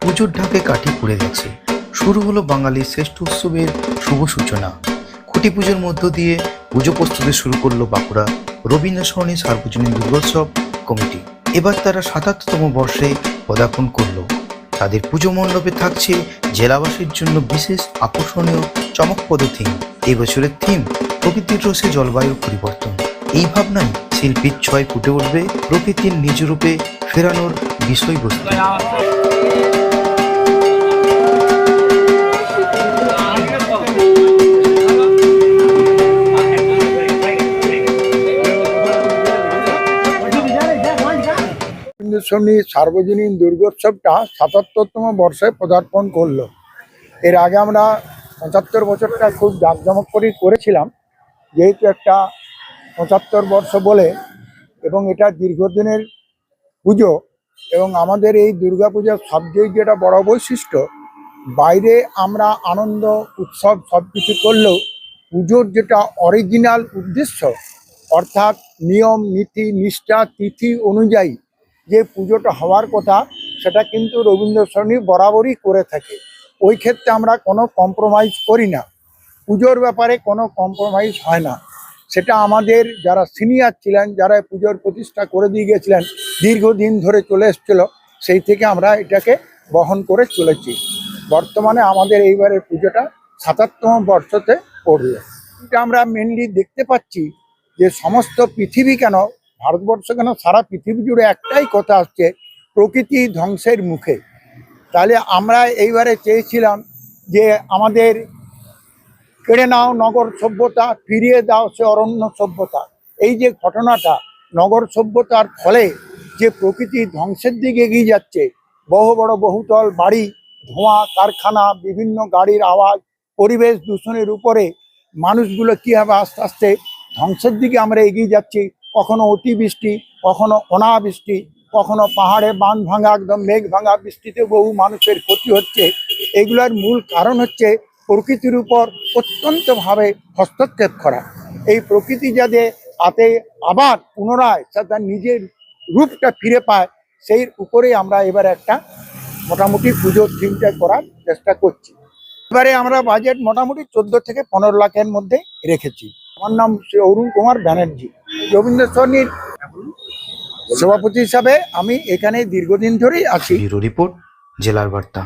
পুজোর ঢাকে কাঠি পড়ে গেছে। শুরু হলো বাঙালির শ্রেষ্ঠ উৎসবের শুভ সূচনা। খুঁটি পুজোর মধ্য দিয়ে পুজো প্রস্তুতি শুরু করল বাঁকুড়া রবীন্দ্র সরণী সার্বজনীন দুর্গোৎসব কমিটি। এবার তারা সাতাত্তরতম বর্ষে পদার্পণ করল। তাদের পুজো মণ্ডপে থাকছে জেলাবাসীর জন্য বিশেষ আকর্ষণীয় চমকপ্রদ থিম এই বছরের থিম প্রকৃতির রসে জলবায়ুর পরিবর্তন। এই ভাবনায় শিল্পীর ছয় ফুটে উঠবে প্রকৃতির নিজ রূপে ফেরানোর বিষয়বস্তু। রবীন্দ্রসঙ্গী সার্বজনীন দুর্গোৎসবটা সাতাত্তরতম বর্ষে পদার্পণ করল। এর আগে আমরা পঁচাত্তর বছরটা খুব জাঁকজমক করেই করেছিলাম, যেহেতু একটা পঁচাত্তর বর্ষ বলে এবং এটা দীর্ঘদিনের পুজো এবং আমাদের এই দুর্গাপূজার সবচেয়ে যেটা বড় বৈশিষ্ট্য, বাইরে আমরা আনন্দ, উৎসব সব কিছু করলেও পুজোর যেটা অরিজিনাল উদ্দেশ্য, অর্থাৎ নিয়ম, নীতি, নিষ্ঠা, তিথি অনুযায়ী যে পুজোটা হওয়ার কথা, সেটা কিন্তু রবীন্দ্রসরণী বরাবরই করে থাকে। ওই ক্ষেত্রে আমরা কোনো কম্প্রোমাইজ করি না। পুজোর ব্যাপারে কোনো কম্প্রোমাইজ হয় না। সেটা আমাদের যারা সিনিয়র ছিলেন, যারা পুজোর প্রতিষ্ঠা করে দিয়ে গেছিলেন, দীর্ঘদিন ধরে চলে এসেছিল, সেই থেকে আমরা এটাকে বহন করে চলেছি। বর্তমানে আমাদের এইবারের পুজোটা সাতাত্তম বর্ষতে পড়ল এটা আমরা মেনলি দেখতে পাচ্ছি যে সমস্ত পৃথিবী কেন ভারতবর্ষ কেন সারা পৃথিবী জুড়ে একটাই কথা আসছে, প্রকৃতি ধ্বংসের মুখে। তাহলে আমরা এইবারে চেয়েছিলাম যে আমাদের কেড়ে নাও নগর সভ্যতা, ফিরিয়ে দাও সে অরণ্য সভ্যতা। এই যে ঘটনাটা নগর সভ্যতার ফলে যে প্রকৃতি ধ্বংসের দিকে এগিয়ে যাচ্ছে, বহু বড় বহুতল বাড়ি, ধোঁয়া, কারখানা, বিভিন্ন গাড়ির আওয়াজ, পরিবেশ দূষণের উপরে মানুষগুলো কীভাবে আস্তে আস্তে ধ্বংসের দিকে আমরা এগিয়ে যাচ্ছি কখনো অতিবৃষ্টি কখনো অনাবৃষ্টি, কখনো পাহাড়ে বাঁধ ভাঙা, একদম মেঘ ভাঙা বৃষ্টিতে বহু মানুষের ক্ষতি হচ্ছে। এগুলোর মূল কারণ হচ্ছে প্রকৃতির উপর অত্যন্তভাবে হস্তক্ষেপ করা। এই প্রকৃতি যাতে আতে আবার পুনরায় তার নিজের রূপটা ফিরে পায়, সেই উপরেই আমরা এবার একটা মোটামুটি পুজোর থিমটা করার চেষ্টা করছি। এবারে আমরা বাজেট মোটামুটি চোদ্দ থেকে পনেরো লাখের মধ্যে রেখেছি। আমার নাম শ্রী অরুণ কুমার ব্যানার্জি। রবীন্দ্র সরণির সভাপতি হিসাবে আমি এখানে দীর্ঘদিন ধরেই আছি। রিপোর্ট জেলার বার্তা।